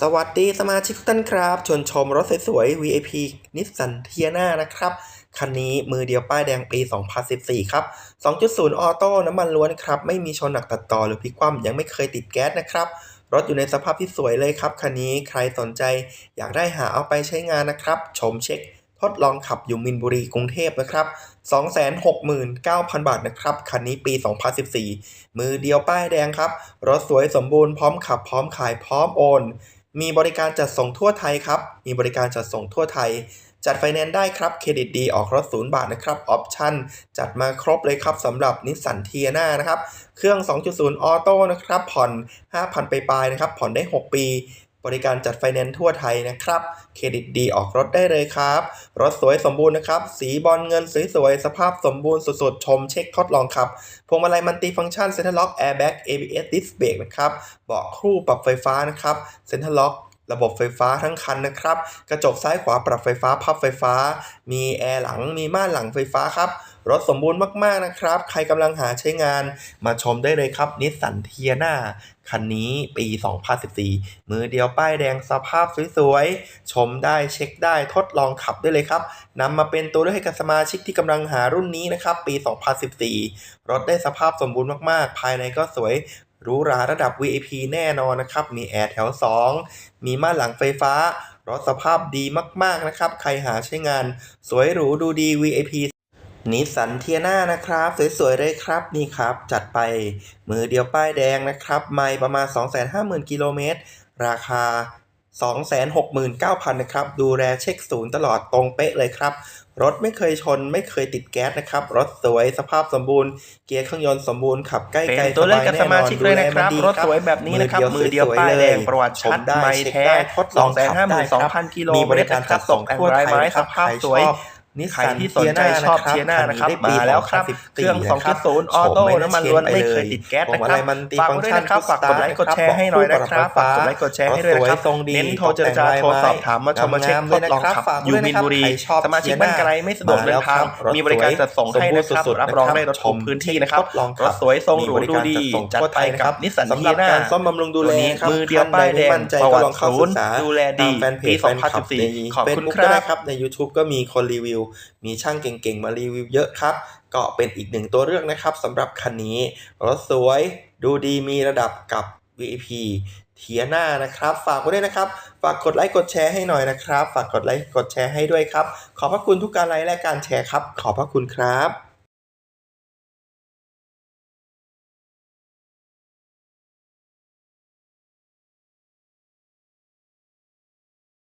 สวัสดีสมาชิกทุกท่านครับชวนชมรถสวยๆ VIP นิสสันเทียนานะครับ คันนี้มือเดียวป้ายแดงปี 2014 ครับ 2.0 ออโต้น้ำมันล้วนครับ ไม่มีชนหนักตัดต่อหรือพลิกคว่ำยังไม่เคยติดแก๊สนะครับ รถอยู่ในสภาพที่สวยเลยครับ คันนี้ใครสนใจอยากได้หาเอาไปใช้งานนะครับ ชมเช็คทดลองขับอยู่มินบุรีกรุงเทพนะครับ 269,000 บาทนะครับ คันนี้ปี 2014 มือเดียวป้ายแดงครับ รถสวยสมบูรณ์พร้อมขับพร้อมขายพร้อมโอน มีบริการจัดส่งทั่วไทยครับ มีบริการจัดส่งทั่วไทย จัดไฟแนนซ์ได้ครับ เครดิตดี ออกรถศูนย์บาทนะครับ ออปชั่น จัดมาครบเลยครับสำหรับนิสสันเทียนานะครับ เครื่อง 2.0 ออโต้นะครับ ผ่อน 5,000 ไปปลายนะครับ ผ่อนได้ 6 ปี บริการจัดไฟแนนซ์ทั่วไทยนะครับ เครดิตดีออกรถได้เลยครับ รถสวยสมบูรณ์นะครับ สีบอลเงินสวยๆ สภาพสมบูรณ์สุดๆ ชมเช็คทดลองขับ พวงมาลัยมัลติฟังก์ชันเซ็นทรัลล็อกแอร์แบ็ก ABS ดิสเบรกนะครับ เบาะครูปรับไฟฟ้านะครับเซ็นทรัลล็อกระบบไฟฟ้าทั้งคันนะครับ กระจกซ้ายขวาปรับไฟฟ้าพับไฟฟ้า มีแอร์หลัง มีม่านหลังไฟฟ้าครับ รถสมบูรณ์มากๆนะครับ ใครกำลังหาใช้งานมาชมได้เลยครับนิสสันเทียนาคันนี้ปี 2014 มือเดียวป้ายแดงสภาพสวยๆ ชมได้เช็คได้ทดลองขับได้เลยครับนำมาเป็นตัวเลือกให้กับสมาชิกที่กำลังหารุ่นนี้นะครับ ปี 2014 รถได้สภาพสมบูรณ์มากๆ ภายในก็สวยหรูหราระดับ VIP แน่นอนนะครับ มีแอร์แถว 2 มีม่านหลังไฟฟ้ารถสภาพดีมากๆนะครับ ใครหาใช้งาน สวยหรูดูดี VIP นิสสันเทียนานะครับ สวยๆเลยครับนี่ครับ จัดไปมือเดียวป้ายแดงนะครับ ไม่ประมาณ 250,000 กิโลเมตร ราคา 269,000 นะครับ ดูแลเช็คศูนย์ตลอดตรงเป๊ะเลยครับ รถไม่เคยชนไม่เคยติดแก๊สนะครับ รถสวยสภาพสมบูรณ์ เกียร์เครื่องยนต์สมบูรณ์ขับใกล้เป็ไกลนตัวเลือกกับสสบายมาแน่นอนชิกเลยนะครับดูแลรมันถสวยแบบนี้นะครับ มือเดียวสป้ายๆแดงเลยประวัติชัดชได้ไม่เช็คแท้ได้ทดลสอองงแสนขัห้าบหมื่ได้นสองครับพันกิโลมีบริการจัดส่งแอนทั่วไรไทไม้ยคสรับภาพใครสวยชอบ นิสใครสันที่สนใจชอบเทียนานะครับมาแล้วครับเครื่อง2.0ออโต้น้ำมันล้วนไม่เคยติดแก๊สนะคอะรัไรบมันตีฝากฟังไว้ก์ด้วยชันนะครับฝากกดไลค์กดแชร์ให้หน่อยนะครับฝากกดไลค์กดแชร์ให้ด้วยนะครับทรงดีเน้นโทรเจรจาโทรสอบถามมาชมมาเช็คทดลองขับอยู่มินบุรีสมาชิกบ้านไกลไม่สะดวกเดินทางมีบริการจัดส่งให้นะครับรับรองได้รถชมพื้นที่นะครับลองรถสวยทรงหรูดูดีจัดไปกับนิสสันสำหทีรับน่าการซ่อมบำรุงดูแลครับมือเดียวป้ายแดงมั่นใจประก็วัลองติเข้าศูศึนกย์ษาดูแลดีตามแฟนเพปีจแฟนคลับใน2014ขอบคุณ Facebook ครัก็ได้บครับใน YouTube ก็มีคนรีวิวมีช่างเก่งๆ มารีวิวเยอะครับ ก็เป็นอีกหนึ่งตัวเลือกนะครับสำหรับคันนี้รถสวยดูดีมีระดับกับ VIP เทียนานะครับ ฝากไว้ด้วยนะครับ ฝากกดไลค์กดแชร์ให้หน่อยนะครับ ฝากกดไลค์กดแชร์ให้ด้วยครับ ขอบพระคุณทุกการไลค์และการแชร์ครับ ขอบพระคุณครับ